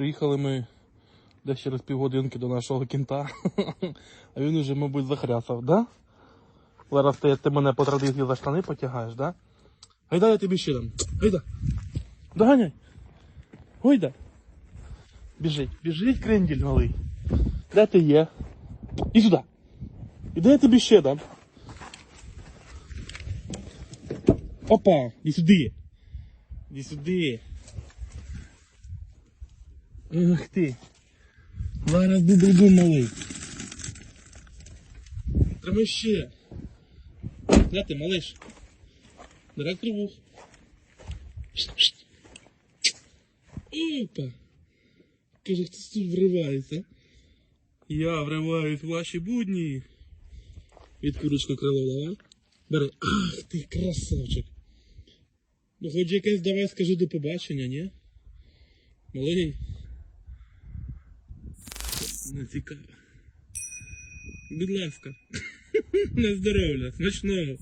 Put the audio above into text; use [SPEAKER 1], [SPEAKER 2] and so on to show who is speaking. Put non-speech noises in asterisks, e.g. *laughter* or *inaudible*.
[SPEAKER 1] Приїхали ми десь через півгодинки до нашого кінта, *laughs* а він уже, мабуть, захрясав, да? Зараз ти, ти мене по традиції за штани потягаєш, да? Гайда я тобі ще дам. Гайда. Доганяй. Гойда. Біжить, біжить кренділь малий. Де ти є? І сюди. І де я тобі ще дам? Опа, і сюди. Іди сюди. Ах ти. Зараз бу-бу-бу малий. Треба ще. Де ти, малиш? Директор вух. Опа. Каже, хтось тут вривається. Я вриваюсь в ваші будні. Від курочку крило давай. Бери. Ах ти красавчик. Ну хоч якесь давай скажи до побачення, ні? Малий. Не цікаво. Будь ласка. *laughs* На здоров'я, смачного.